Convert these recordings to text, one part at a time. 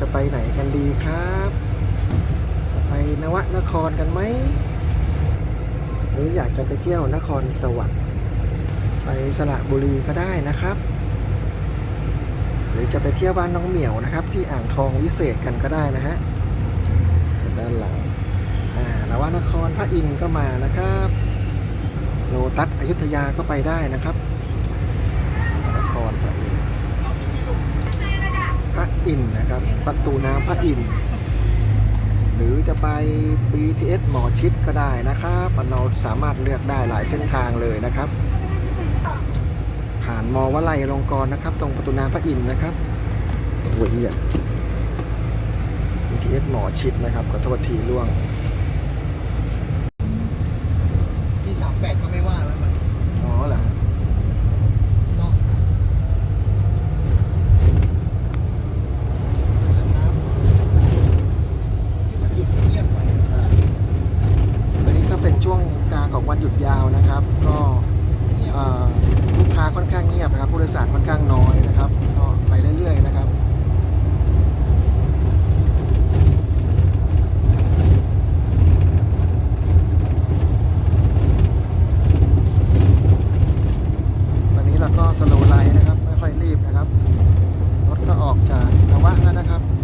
จะไปไหนกันดีครับ จะไปนวนครกันไหม หรืออยากจะไปเที่ยวนครสวรรค์ไปสระบุรีก็ได้นะครับ หรือจะไปเที่ยวบ้านน้องเหมียวนะครับ ที่อ่างทองวิเศษกันก็ได้นะฮะส่วนด้านหลังอ่านวนครพระอินทร์ก็มานะครับ โลตัสอยุธยาก็ไปได้นะครับนครพระอินทร์พระ อินทร์นะครับ ประตูน้ำพระอินทร์หรือจะไป BTS หมอชิดก็ได้นะครับเราสามารถเลือกได้หลายเส้นทางเลยนะครับ ผ่านมอวลัยลงกรนะครับ ตรงประตูน้ำพระอินทร์นะครับโอ้ยเหี้ย BTS หมอชิดนะครับขอโทษทีล่วง มีสามแปดก็ไม่ว่าแล้วมัน อ๋อเหรอ ต้องนะครับที่มันหยุดเงียบไป วันนี้ก็เป็นช่วงกลางของวันหยุดยาวนะครับ ก็ เงียบ เอ่อลูกค้าค่อนข้างเงียบนะครับ ผู้โดยสารค่อนข้างน้อยนะครับ ก็ไปเรื่อยๆนะครับ วันนี้เราก็สโลว์ไลน์นะครับ ไม่ค่อยรีบนะครับ รถก็ออกจาก นะครับ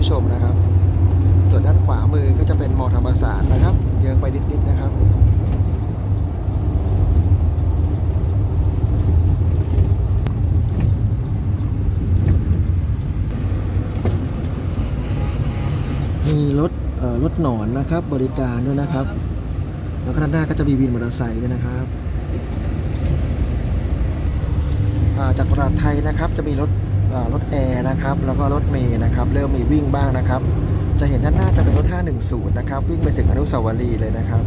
ผู้ชมนะครับ ส่วนด้านขวามือก็จะเป็นมอธรรมศาสตร์นะครับเยิงไปนิดๆนะครับมีรถรถหนอนนะครับบริการด้วยนะครับ แล้วก็ด้านหน้าก็จะมีวินมอเตอร์ไซค์ด้วยนะครับจากตลาดไทยนะครับจะมีรถ รถแอร์นะครับ แล้วก็รถเมย์นะครับ เริ่มมีวิ่งบ้างนะครับ จะเห็นด้านหน้าจะเป็นรถ 510 นะครับ วิ่งไปถึงอนุสาวรีย์เลยนะครับ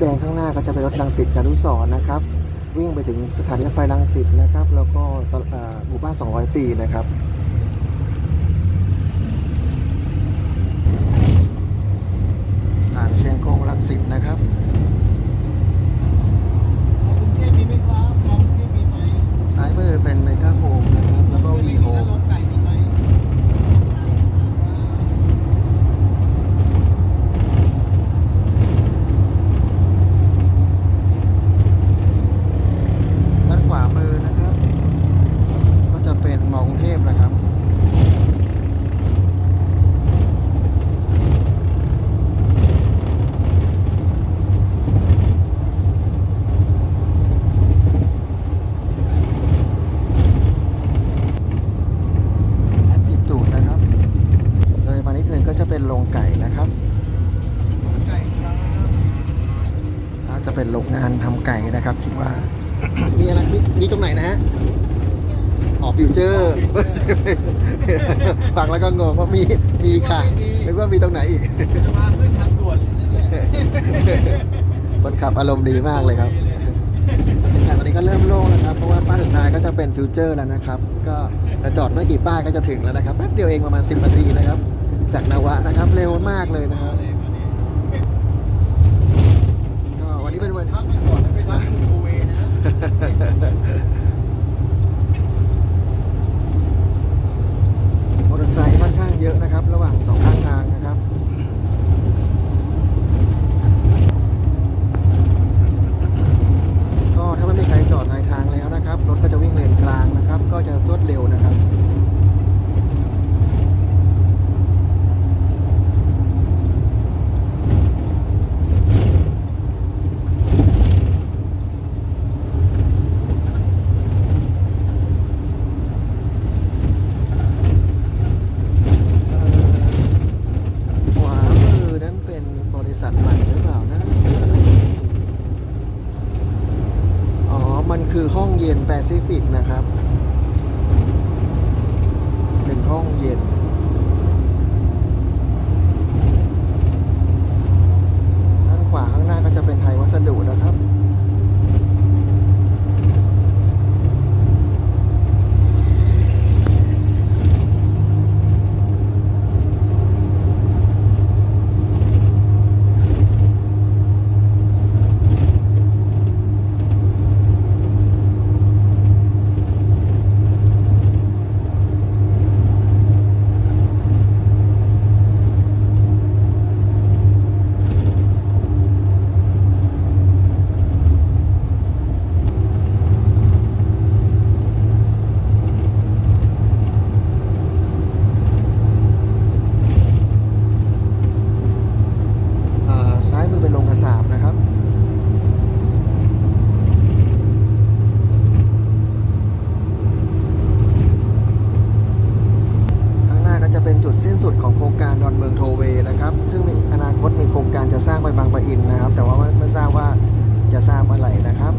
แดงข้างหน้าก็จะเป็นรถลังสิตจารุสรนะครับ วิ่งไปถึงสถานีรถไฟลังสิตนะครับ แล้วก็ตเอ่อหมู่บ้าน 200 ปีนะครับ ผ่านเชียงกงรังสิตนะครับ มองกรุงเทพมีไหมครับมองกรุงเทพมีไหม ซ้ายมือเป็นเมกาโฮมนะครับ แล้วก็วีโฮ แล้ว ม ลงไก่มีไหม ด้านขวามือนะครับ ก็จะเป็นมอกรุงเทพนะครับ แอดติจูดนะครับ เลยมานิดนึงก็จะเป็นโรงไก่นะครับ ไก่ครับ ถ้าจะเป็นโรงงานทำไก่นะครับ คิดว่า มีอะไรมีมีตรงไหนนะฮะอ๋อฟิวเจอร์ ฟังแล้วก็งงว่ามีมีค่ะนึกว่ามีตรงไหนอีกจะมาขึ้นทางด่วนนี่แหละคนขับอารมณ์ดีมากเลยครับแต่ตอนนี้ก็เริ่มโล่งแล้วครับ เพราะว่าป้ายสุดท้ายก็จะเป็นฟิวเจอร์แล้วนะครับ ก็จะจอดไม่กี่ป้ายก็จะถึงแล้วนะครับ แป๊บเดียวเองประมาณ 10 นาทีนะครับ จากนวะนะครับ เร็วมากเลยนะครับก็วันนี้เป็นวัน ทักไปก่อนนะไปทักคุณโอเวนะ มอเตอร์ไซค์ค่อนข้างเยอะนะครับ ระหว่างสองข้างทางนะครับ ก็ถ้าไม่มีใครจอดในทางแล้วนะครับ รถก็จะวิ่งเลนกลางนะครับ ก็จะรวดเร็วนะครับ เอ่อขวามือนั้นเป็นบริษัทใหม่หรือเปล่านะ อ๋อ มันคือห้องเย็นแป ซิฟิกนะครับ เป็นห้องเย็น ด้านขวาข้างหน้าก็จะเป็นไทยวัสดุนะครับ อ่าซ้ายมือเป็นโรงกระสาบนะครับ ข้างหน้าก็จะเป็นจุดสิ้นสุดของโครงการดอนเมืองโทเวย์นะครับ ซึ่งมีอนาคตมีโครงการจะสร้างไปบางปะอินนะครับ แต่ว่าไม่ไม่ทราบว่าจะสร้างเมื่อไหร่ นะครับ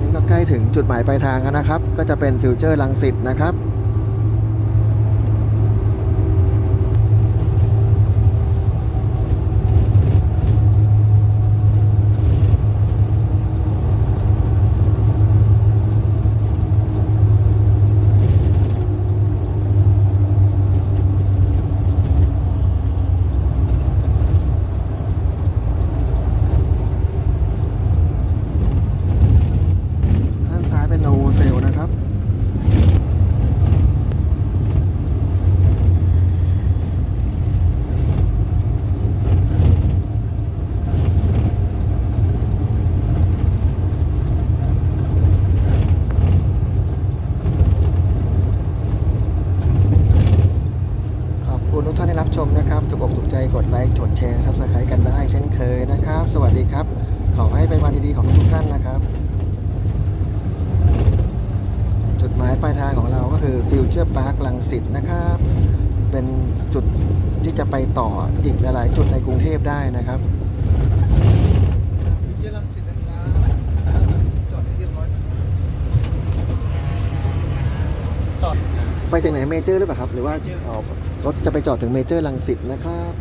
นี่ก็ใกล้ถึงจุดหมายปลายทางแล้วนะครับ ก็จะเป็นฟิวเจอร์ลังสิตนะครับ ด้านซ้ายเป็นโนโวเทลนะครับ ขอบคุณทุกท่านที่รับชมนะครับ ถูกอกถูกใจกดไลค์กดแชร์ซับสไครต์กันได้เช่นเคยนะครับ สวัสดีครับ ขอให้เป็นวันดีๆของทุกท่านนะครับ จุดหมายปลายทางของเราก็ คือฟิวเจอร์พาร์คลังสิตนะครับ เป็นจุดที่จะไปต่ออีกหลาย ๆ จุดในกรุงเทพได้นะครับวิเจรังสิตนะครับจอดให้เรียบร้อยไปไปถึงไหนเมเจอร์หรือเปล่าครับ หรือว่าอ๋อรถจะไปจอดถึงเมเจอร์ลังสิตนะครับ